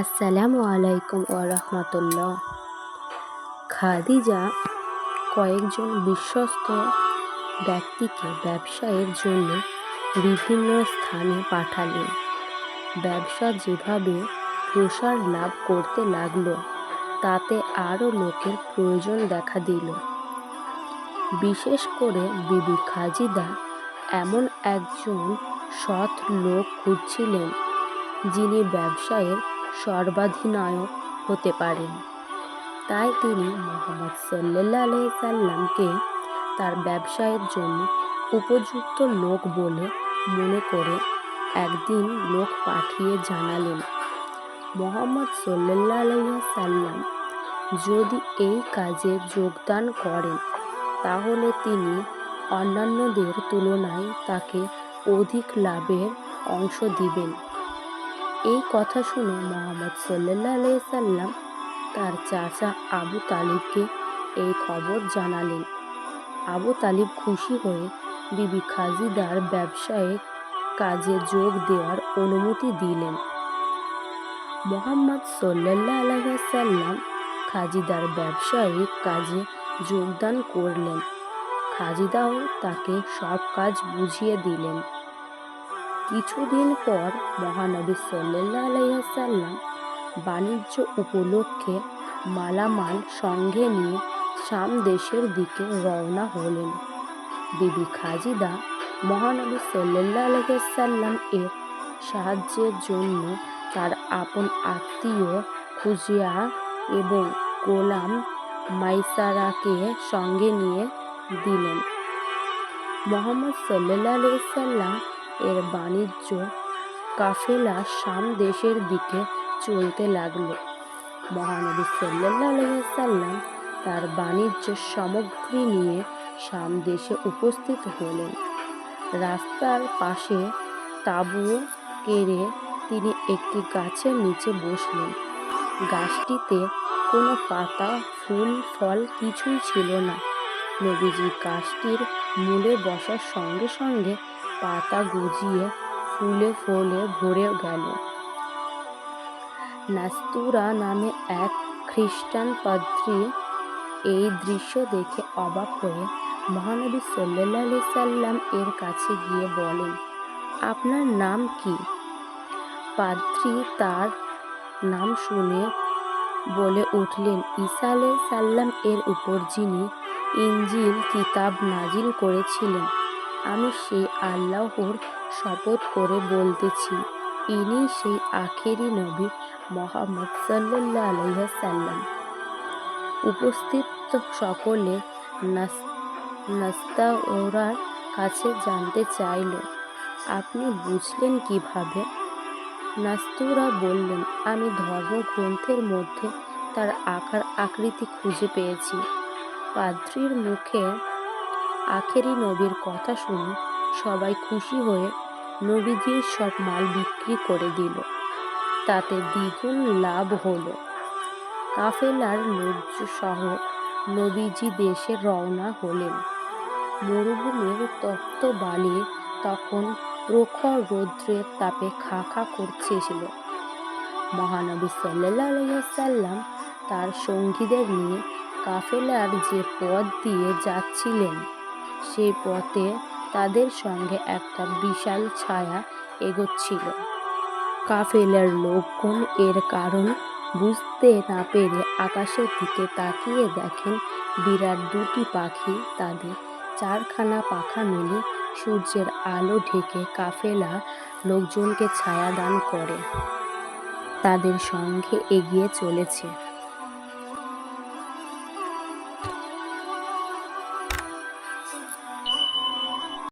আসসালামু আলাইকুম ওরহমতুল্লাহ খাদিজা কয়েকজন বিশ্বস্ত ব্যক্তিকে ব্যবসায়ের জন্য বিভিন্ন স্থানে পাঠালেন। ব্যবসা যেভাবে প্রসার লাভ করতে লাগল, তাতে আরও লোকের প্রয়োজন দেখা দিল। বিশেষ করে বিবি খাজিদা এমন একজন সৎ লোক খুঁজছিলেন, যিনি ব্যবসায়ের সর্বাধিনায়ক হতে পারেন। তাই তিনি মোহাম্মদ সাল্লাহ সাল্লামকে তার ব্যবসায়ের জন্য উপযুক্ত লোক বলে মনে করে একদিন লোক পাঠিয়ে জানালেন, মোহাম্মদ সাল্লাহ সাল্লাম যদি এই কাজে যোগদান করেন, তাহলে তিনি অন্যান্যদের তুলনায় তাকে অধিক লাভের অংশ দিবেন। এই কথা শুনে মোহাম্মদ সাল্লাহ সাল্লাম তার চাচা আবু তালিবকে এই খবর জানালেন। আবু তালিব খুশি হয়ে বিবি খাজিদার ব্যবসায়ে কাজে যোগ দেওয়ার অনুমতি দিলেন। মোহাম্মদ সাল্লাহ সাল্লাম খাজিদার ব্যবসায়িক কাজে যোগদান করলেন। খাজিদাও তাকে সব কাজ বুঝিয়ে দিলেন। কিছুদিন পর মহানবী সাল্লাহ সাল্লাম বাণিজ্য উপলক্ষে মালামাল সঙ্গে নিয়ে শাম দেশের দিকে রওনা হলেন। বিবি খাজিদা মহানবী সাল্লাহ সাল্লাম এর সাহায্যের জন্য তার আপন আত্মীয় খুজিয়া এবং গোলাম মাইসারাকে সঙ্গে নিয়ে দিলেন। মোহাম্মদ সাল্লাহ সাল্লাম এর বাণিজ্য কাফেলা শাম দেশের দিকে চলতে লাগল। মহানবী সাল্লাহ সাল্লাম তার বাণিজ্য সামগ্রী নিয়ে শাম দেশে উপস্থিত হলেন। রাস্তার পাশে তাঁবু কেড়ে তিনি একটি গাছের নিচে বসলেন। গাছটিতে কোনো পাতা, ফুল, ফল কিছুই ছিল না। নবীজি গাছটির মূলে বসার সঙ্গে সঙ্গে পাতা গজিয়ে ফুলে ফলে ভরে গেল। নাস্তুরা নামে এক খ্রিস্টান পাদ্রী এই দৃশ্য দেখে অবাক হয়ে মহানবী সাল্লাহ সাল্লাম এর কাছে গিয়ে বলেন, আপনার নাম কি? পাদ্রী তার নাম শুনে বলে উঠলেন, ঈসা আলাই সাল্লাম এর উপর যিনি ইঞ্জিল কিতাব নাজিল করেছিলেন আমি সেই আল্লাহর শপথ করে বলতেছি, ইনি সেই আখেরি নবী মোহাম্মদ সাল্লাহ আলহাসাল্লাম উপস্থিত সকলে নাস্তা ওরার কাছে জানতে চাইল, আপনি বুঝলেন কীভাবে? নাস্তুরা বললেন, আমি ধর্মগ্রন্থের মধ্যে তার আকার আকৃতি খুঁজে পেয়েছি। পাদ্রির মুখে আখেরি নবীর কথা শুনে সবাই খুশি হয়ে নবীজির সব মাল বিক্রি করে দিল। তাতে দ্বিগুণ লাভ হলো। কাফেলার সহ নবীজি দেশে রওনা হলেন। মরুভূমির তপ্ত বালি তখন প্রখর রৌদ্রের তাপে খা খা করছেছিল মহানবী সাল্লাহ সাল্লাম তার সঙ্গীদের নিয়ে কাফেলার যে পথ দিয়ে যাচ্ছিলেন সেই পথে তাদের সঙ্গে একটা বিশাল ছায়া এগোচ্ছিল। কাফেলার লোকগণ এর কারণ বুঝতে না পেরে আকাশের দিকে তাকিয়ে দেখেন, বিরাট দুটি পাখি তাদের চারখানা পাখা মেলে সূর্যের আলো ঢেকে কাফেলা লোকজনকে ছায়া দান করে। তাদের সঙ্গে এগিয়ে চলেছে।